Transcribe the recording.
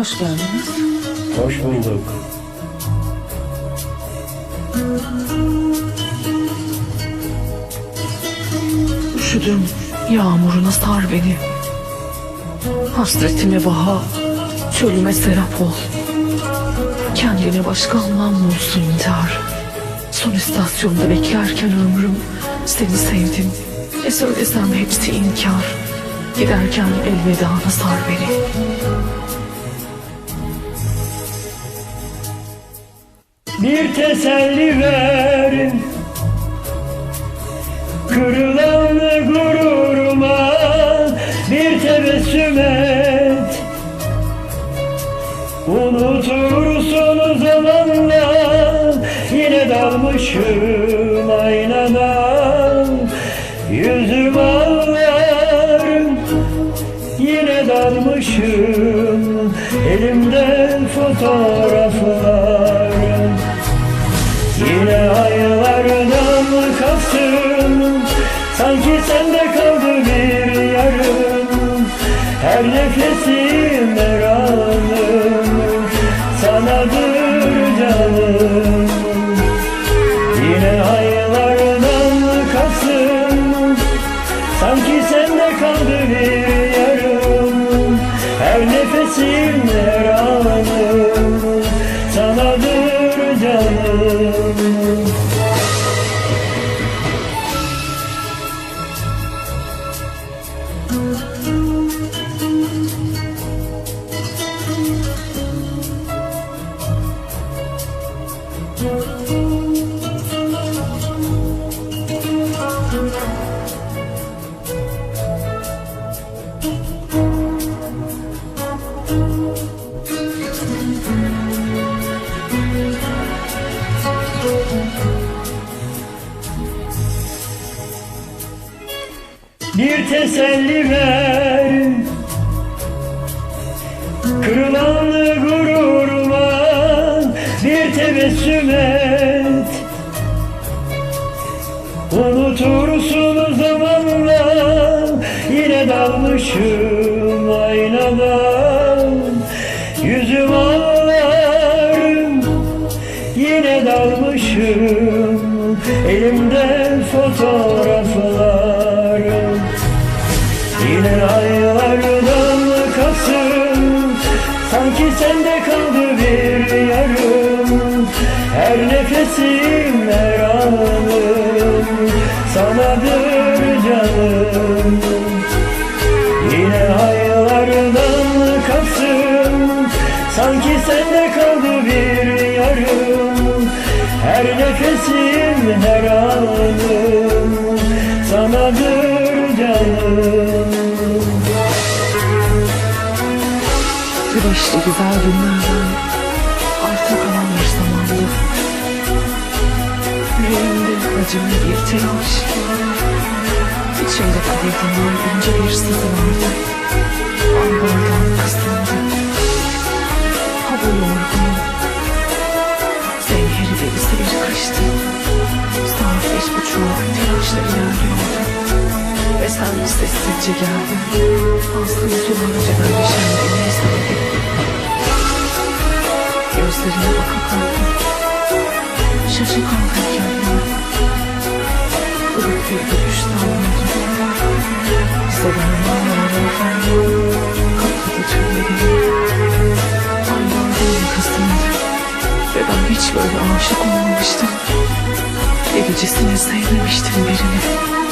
Hoş geldiniz. Hoş bulduk. Üşüdüm. Yağmuruna sar beni. Hasretime baha. Çölüme serap ol. Kendine başka anlam olsun intihar. Son istasyonda beklerken ömrüm seni sevdim. Ne söylesem hepsi inkar. Giderken elvedana sar beni. Bir teselli ver Kırılan gururuma Bir tebessüm et. Unutursun zamanla Yine dalmışım aynadan Yüzüm ağlarım Yine dalmışım. Elimde fotoğraflarım Yine aylardan kalsın Sanki sende kaldı bir yarım. Her nefesim her anım Sanadır canım. Yine aylardan kalsın Sanki sende kaldı bir yarım. Her nefesim her Bir teselli ver. Kırılan Unutursun zamanla. Yine dalmışım aynadan. Yüzüm ağlarım yine dalmışım. Elimde fotoğraflarım Yine aylardan kasım Sanki sende kaldı bir yarım. Her nefesim her anım Sanadır canım Yine aylardan kasım Sanki sende kaldı bir yarım. Her nefesim her anım. Sanadır canım Güneşli güzel günlerden arta kalan bir. Yüreğimde acılı bir telaş. İçimde kıvıldanan ince bir sızı vardı. Aylardan kısıldı. Hava yorgunum. Zemheri denize bir kaçtı. Saat beş buçuğa telaşla ilerliyordu. Ve sen sessizce geldin. Aslında sularca ben düşen izledim. Gözlerine Ve ben hiç böyle aşık olmamıştım. Delicesine sevmemiştim birini. Ve